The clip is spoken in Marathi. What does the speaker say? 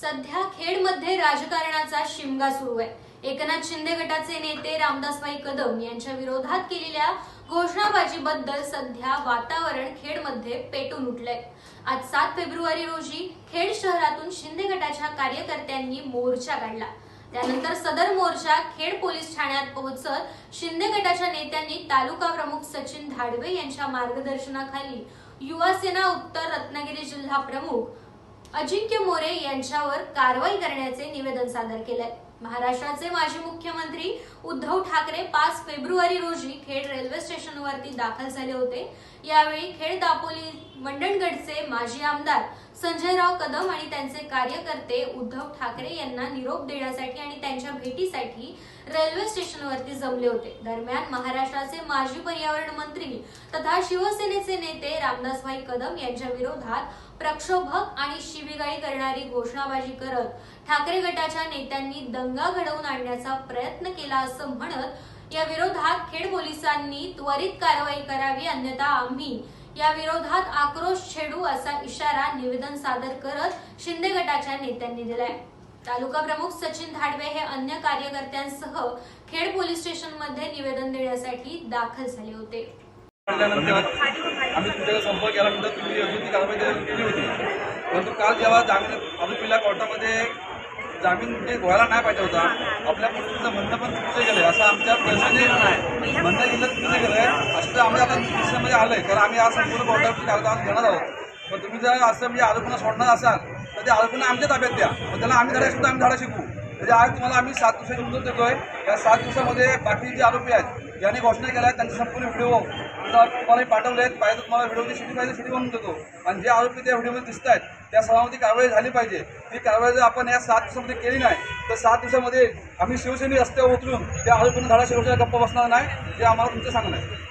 सध्या खेडमध्ये राजकारणाचा शिमगा सुरू आहे. एकनाथ शिंदे गटाचे नेते रामदासबाई कदम यांच्या विरोधात केलेल्या घोषणाबाजीबद्दल सध्या वातावरण खेडमध्ये पेटून उठलंय. आज सात फेब्रुवारी रोजी खेड शहरातून शिंदे गटाच्या कार्यकर्त्यांनी मोर्चा काढला. त्यानंतर सदर मोर्चा खेड पोलीस ठाण्यात पोहोचत शिंदे गटाच्या नेत्यांनी तालुका प्रमुख सचिन धाडवे यांच्या मार्गदर्शनाखाली युवा सेना उत्तर रत्नागिरी जिल्हा प्रमुख अजिंक्य मोरे यांच्यावर कारवाई करण्याचे निवेदन सादर केलंय. महाराष्ट्राचे माजी मुख्यमंत्री उद्धव ठाकरे पाच फेब्रुवारी रोजी खेड रेल्वे स्टेशनवरती दाखल झाले होते. यावेळी खेड दापोली मंडणगडचे माजी आमदार संजयराव कदम आणि त्यांचे कार्यकर्ते उद्धव ठाकरे यांना निरोप देण्यासाठी आणि त्यांच्या भेटीसाठी रेल्वे स्टेशनवरती जमले होते. दरम्यान महाराष्ट्राचे माजी पर्यावरण मंत्री तथा शिवसेनेचे नेते रामदासभाई कदम यांच्या विरोधात प्रक्षोभक आणि शिवीगाळी करणारी घोषणाबाजी करत ठाकरे गटाच्या नेत्यांनी दंगा घडवून आणण्याचा प्रयत्न केला असं म्हणत या विरोधात खेड पोलिसांनी त्वरित कारवाई करावी अन्यथा आम्ही या विरोधात आक्रोश छेडू असा इशारा निवेदन सादर करत शिंदे गटाच्या नेत्यांनी दिलाय. तालुका प्रमुख सचिन धाडवे हे अन्य कार्यकर्त्यांसह खेड पोलीस स्टेशनमध्ये निवेदन देण्यासाठी दाखल झाले होते. आम्ही तुमच्याकडे संपर्क केल्यानंतर तुम्ही योग्य कारवाई केली होती. परंतु काल जेव्हा जामीन आरोपीला कोर्टामध्ये जामीन म्हणजे व्हायला नाही पाहिजे होता आपल्या पुढचं म्हणणं पण चुकीचं गेलं असं आमच्या प्रश्न म्हणणं गेलं चुकीचं गेलं असं तर आम्ही आता आलं आहे तर आम्ही आज संपूर्ण कोर्टाची कारवाई घेणार आहोत. पण तुम्ही जर असं म्हणजे आरोपींना सोडणार असाल तर ते आरोपींना आमच्या ताब्यात द्या. मग त्याला आम्ही धडा शिकतो आम्ही धडा शिकू. म्हणजे आज तुम्हाला आम्ही सात दिवसाची मुदत देतोय. या सात दिवसामध्ये बाकी जे आरोपी आहेत ज्यांनी घोषणा केल्या आहेत त्यांचे संपूर्ण व्हिडिओ तुम्हाला पाठवले आहेत पाहिजे तुम्हाला व्हिडिओची शिटी पाहिजे शिटी बनवून देतो. आणि जे आरोपी त्या व्हिडिओमध्ये दिसत आहेत त्या सभामध्ये कारवाई झाली पाहिजे. ती कारवाई जर आपण या सात दिवसामध्ये केली नाही तर सात दिवसामध्ये आम्ही शिवसेने रस्त्यावर उतरून त्या आरोपींना धडा शिवसेना गप्प बसणार नाही हे आम्हाला तुमचं सांगणं आहे.